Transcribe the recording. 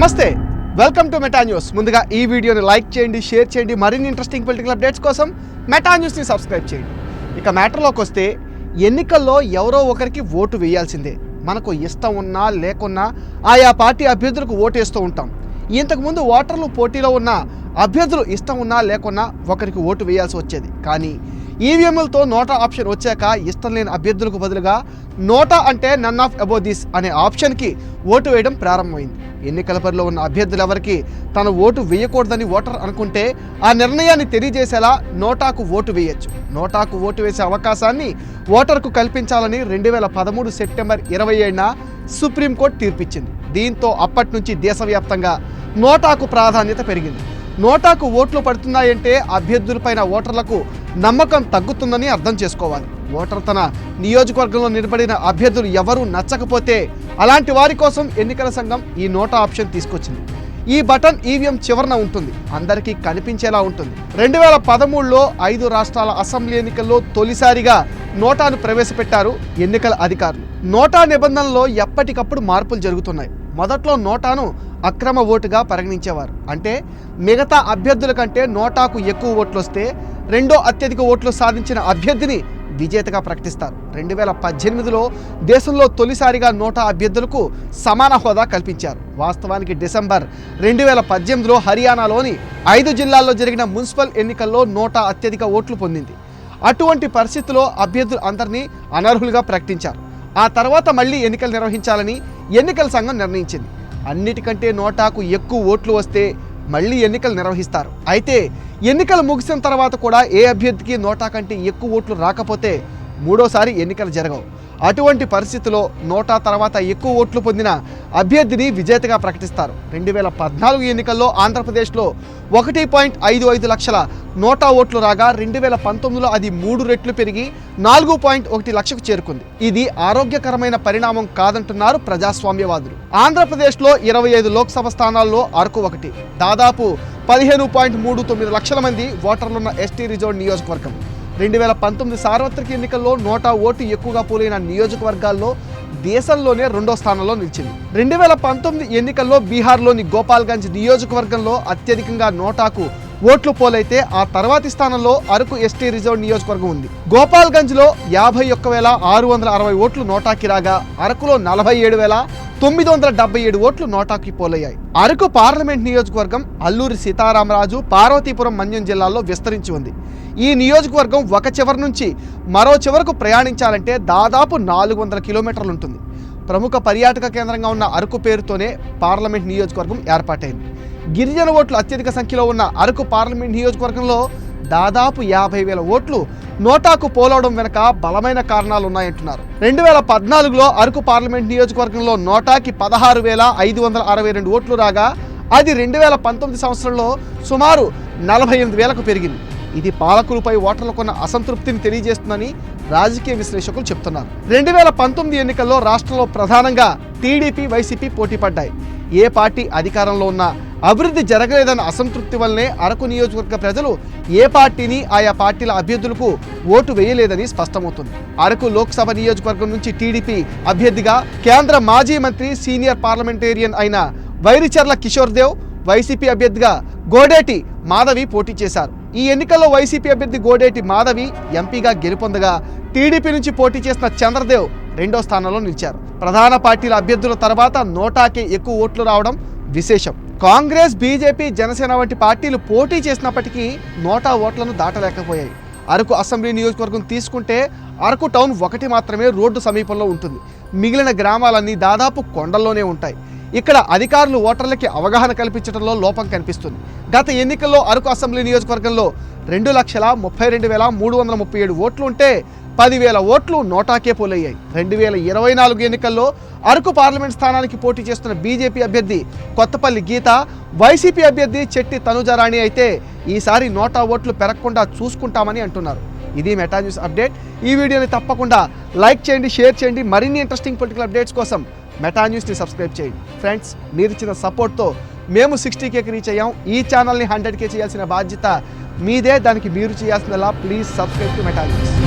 నమస్తే welcome to Meta news ముందుగా ఈ వీడియోని లైక్ చేయండి షేర్ చేయండి మరిన్ని ఇంట్రెస్టింగ్ పొలిటికల్ అప్డేట్స్ కోసం మెటా న్యూస్ని సబ్స్క్రైబ్ చేయండి. ఇక మ్యాటర్లోకి వస్తే ఎన్నికల్లో ఎవరో ఒకరికి ఓటు వేయాల్సిందే. మనకు ఇష్టం ఉన్నా లేకున్నా ఆయా పార్టీ అభ్యర్థులకు ఓటేస్తూ ఉంటాం. ఇంతకుముందు ఓటర్లు పోటీలో ఉన్న అభ్యర్థులు ఇష్టం ఉన్నా లేకున్నా ఒకరికి ఓటు వేయాల్సి వచ్చేది. కానీ ఈవీఎంలతో నోటా ఆప్షన్ వచ్చాక ఇష్టం లేని అభ్యర్థులకు బదులుగా నోటా అంటే నన్ ఆఫ్ అబో దిస్ అనే ఆప్షన్కి ఓటు వేయడం ప్రారంభమైంది. ఎన్నికల పరిలో ఉన్న అభ్యర్థులు ఎవరికి తన ఓటు వేయకూడదని ఓటర్ అనుకుంటే ఆ నిర్ణయాన్ని తెలియజేసేలా నోటాకు ఓటు వేయొచ్చు. నోటాకు ఓటు వేసే అవకాశాన్ని ఓటర్కు కల్పించాలని రెండు వేల పదమూడు సెప్టెంబర్ ఇరవై ఏడున సుప్రీంకోర్టు తీర్పిచ్చింది. దీంతో అప్పటి నుంచి దేశవ్యాప్తంగా నోటాకు ప్రాధాన్యత పెరిగింది. నోటాకు ఓట్లు పడుతున్నాయంటే అభ్యర్థులపైన ఓటర్లకు నమ్మకం తగ్గుతుందని అర్థం చేసుకోవాలి. ఓటర్ తన నియోజకవర్గంలో నిలబడిన అభ్యర్థులు ఎవరూ నచ్చకపోతే అలాంటి వారి కోసం ఎన్నికల సంఘం ఈ నోటా ఆప్షన్ తీసుకొచ్చింది. ఈ బటన్ ఈవీఎం చివరన ఉంటుంది. అందరికీ కనిపించేలా ఉంటుంది. రెండు వేల పదమూడులో ఐదు రాష్ట్రాల అసెంబ్లీ ఎన్నికల్లో తొలిసారిగా నోటాను ప్రవేశపెట్టారు ఎన్నికల అధికారులు. నోటా నిబంధనలో ఎప్పటికప్పుడు మార్పులు జరుగుతున్నాయి. మొదట్లో నోటాను అక్రమ ఓటుగా పరిగణించేవారు. అంటే మిగతా అభ్యర్థుల కంటే నోటాకు ఎక్కువ ఓట్లు వస్తే రెండో అత్యధిక ఓట్లు సాధించిన అభ్యర్థిని విజేతగా ప్రకటిస్తారు. రెండు వేల పద్దెనిమిదిలో దేశంలో తొలిసారిగా నోటా అభ్యర్థులకు సమాన హోదా కల్పించారు. వాస్తవానికి డిసెంబర్ రెండు వేల పద్దెనిమిదిలో హర్యానాలోని ఐదు జిల్లాల్లో జరిగిన మున్సిపల్ ఎన్నికల్లో నోటా అత్యధిక ఓట్లు పొందింది. అటువంటి పరిస్థితిలో అభ్యర్థులు అందరినీ అనర్హులుగా ప్రకటించారు. ఆ తర్వాత మళ్ళీ ఎన్నికలు నిర్వహించాలని ఎన్నికల సంఘం నిర్ణయించింది. అన్నిటికంటే నోటాకు ఎక్కువ ఓట్లు వస్తే మళ్ళీ ఎన్నికలు నిర్వహిస్తారు. అయితే ఎన్నికలు ముగిసిన తర్వాత కూడా ఏ అభ్యర్థికి నోటా కంటే ఎక్కువ ఓట్లు రాకపోతే మూడోసారి ఎన్నికలు జరగవు. అటువంటి పరిస్థితిలో నోటా తర్వాత ఎక్కువ ఓట్లు పొందిన అభ్యర్థిని విజేతగా ప్రకటిస్తారు. రెండు వేల పద్నాలుగు ఎన్నికల్లో ఆంధ్రప్రదేశ్లో ఒకటి పాయింట్ ఐదు ఐదు లక్షల నోటా ఓట్లు రాగా రెండు వేల పంతొమ్మిదిలో అది మూడు రెట్లు పెరిగి నాలుగు పాయింట్ ఒకటి లక్షకు చేరుకుంది. ఇది ఆరోగ్యకరమైన పరిణామం కాదంటున్నారు ప్రజాస్వామ్యవాదులు. ఆంధ్రప్రదేశ్లో ఇరవై ఐదు లోక్సభ స్థానాల్లో అరకు ఒకటి. దాదాపు పదిహేను పాయింట్ మూడు తొమ్మిది లక్షల మంది ఓటర్లున్న ఎస్టీ రిజర్వ్ నియోజకవర్గం. రెండు వేల పంతొమ్మిది సార్వత్రిక ఎన్నికల్లో నోటా ఓటు ఎక్కువగా పోలైన నియోజకవర్గాల్లో దేశంలోనే రెండో స్థానంలో నిలిచింది. రెండు వేల పంతొమ్మిది ఎన్నికల్లో బీహార్లోని గోపాల్గంజ్ నియోజకవర్గంలో అత్యధికంగా నోటాకు ఓట్లు పోలైతే ఆ తర్వాతి స్థానంలో అరకు ఎస్టీ రిజర్వ్ నియోజకవర్గం ఉంది. గోపాల్గంజ్లో యాభై ఒక్క వేల ఆరు వందల అరవై ఓట్లు నోటాకి రాగా అరకులో నలభై ఏడు వేల తొమ్మిది వందల డెబ్బై ఏడు ఓట్లు నోటాకి పోలయ్యాయి. అరకు పార్లమెంట్ నియోజకవర్గం అల్లూరి సీతారామరాజు పార్వతీపురం మన్యం జిల్లాల్లో విస్తరించి ఉంది. ఈ నియోజకవర్గం ఒక చివరి నుంచి మరో చివరకు ప్రయాణించాలంటే దాదాపు నాలుగు వందల కిలోమీటర్లు ఉంటుంది. ప్రముఖ పర్యాటక కేంద్రంగా ఉన్న అరకు పేరుతోనే పార్లమెంట్ నియోజకవర్గం ఏర్పాటైంది. గిరిజన ఓట్లు అత్యధిక సంఖ్యలో ఉన్న అరకు పార్లమెంట్ నియోజకవర్గంలో దాదాపు యాభై వేల ఓట్లు నోటాకు పోలవడం వెనుక బలమైన కారణాలు ఉన్నాయంటున్నారు రెండు వేల పద్నాలుగులో అరకు పార్లమెంట్ నియోజకవర్గంలో నోటాకి పదహారు వేల ఐదు వందల అరవై రెండు ఓట్లు రాగా అది రెండు వేల పంతొమ్మిది సంవత్సరంలో సుమారు నలభై ఎనిమిది వేలకు పెరిగింది. ఇది పాలకులపై ఓటర్లకున్న అసంతృప్తిని తెలియజేస్తుందని రాజకీయ విశ్లేషకులు చెప్తున్నారు. రెండు వేల పంతొమ్మిది ఎన్నికల్లో రాష్ట్రంలో ప్రధానంగా టీడీపీ వైసీపీ పోటీ పడ్డాయి. ఏ పార్టీ అధికారంలో ఉన్నా అభివృద్ధి జరగలేదన్న అసంతృప్తి వల్లనే అరకు నియోజకవర్గ ప్రజలు ఏ పార్టీని ఆయా పార్టీల అభ్యర్థులకు ఓటు వేయలేదని స్పష్టమవుతుంది. అరకు లోక్సభ నియోజకవర్గం నుంచి టీడీపీ అభ్యర్థిగా కేంద్ర మాజీ మంత్రి సీనియర్ పార్లమెంటేరియన్ అయిన వైరిచర్ల కిషోర్ దేవ్ వైసీపీ అభ్యర్థిగా గోడేటి మాధవి పోటీ చేశారు. ఈ ఎన్నికల్లో వైసీపీ అభ్యర్థి గోడేటి మాధవి ఎంపీగా గెలుపొందగా టీడీపీ నుంచి పోటీ చేసిన చంద్రదేవ్ రెండో స్థానంలో నిలిచారు. ప్రధాన పార్టీల అభ్యర్థుల తర్వాత నోటాకే ఎక్కువ ఓట్లు రావడం విశేషం. కాంగ్రెస్ బీజేపీ జనసేన వంటి పార్టీలు పోటీ చేసినప్పటికీ నోటా ఓట్లను దాటలేకపోయాయి. అరకు అసెంబ్లీ నియోజకవర్గం తీసుకుంటే అరకు టౌన్ ఒకటి మాత్రమే రోడ్డు సమీపంలో ఉంటుంది. మిగిలిన గ్రామాలన్నీ దాదాపు కొండల్లోనే ఉంటాయి. ఇక్కడ అధికారులు ఓటర్లకి అవగాహన కల్పించడంలో లోపం కనిపిస్తుంది. గత ఎన్నికల్లో అరకు అసెంబ్లీ నియోజకవర్గంలో రెండు లక్షల ముప్పై రెండు వేల మూడు వందల ముప్పై ఏడు ఓట్లు ఉంటే పదివేల ఓట్లు నోటాకే పోలయ్యాయి. రెండు వేల ఇరవై నాలుగు ఎన్నికల్లో అరకు పార్లమెంట్ స్థానానికి పోటీ చేస్తున్న బీజేపీ అభ్యర్థి కొత్తపల్లి గీత వైసీపీ అభ్యర్థి చెట్టి తనుజారాణి అయితే ఈసారి నోటా ఓట్లు పెరగకుండా చూసుకుంటామని అంటున్నారు. ఇది మెటా న్యూస్ అప్డేట్. ఈ వీడియోని తప్పకుండా లైక్ చేయండి షేర్ చేయండి. మరిన్ని ఇంట్రెస్టింగ్ పొలిటికల్ అప్డేట్స్ కోసం మెటా న్యూస్ని సబ్స్క్రైబ్ చేయండి ఫ్రెండ్స్ మీరు ఇచ్చిన సపోర్ట్తో మేము సిక్స్టీ కేకి రీచ్ అయ్యాం. ఈ ఛానల్ని హండ్రెడ్ కే చేయాల్సిన బాధ్యత మీదే. దానికి మీరు చేయాల్సిందలా please subscribe to Meta news